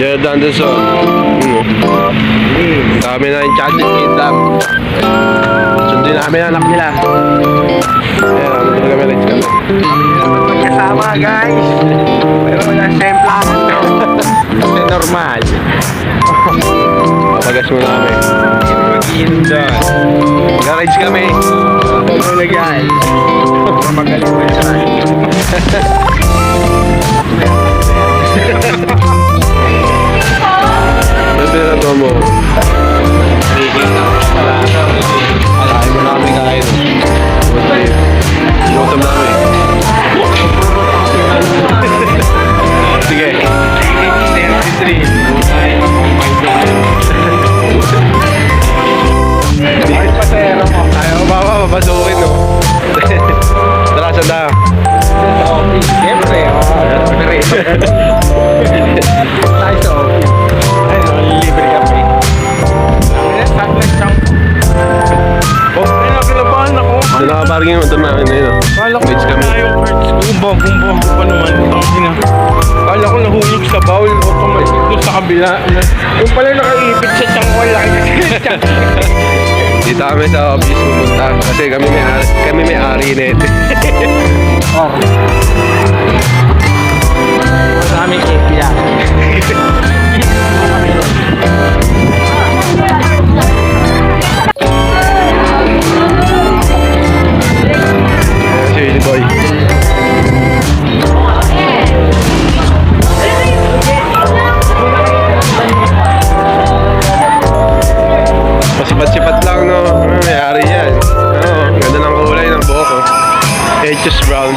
Jordan Anderson. Hmm. Dami na yung charges kidnap. Sundin namin anak nila. Ayan, ano talaga may lights kami. Magkasama guys. Pero wala semplahan to. Kasi normal. Papagas mo namin. Mag-iinom doon. Mag-rides kami. Guys. Magaling mo siya. Doon nakaparking yung doon namin yun. Kala ko Lights kami. Ayaw, Kurtz. Gumbang, gumbang ko pa naman. Ang ina. Kala ko nahulog sa bowl o pumasok doon sa kabila. Yung pala nakaipit sa tiyang lang. Dito kami sa office pumunta kasi kami may ari, kami may ari net. just round.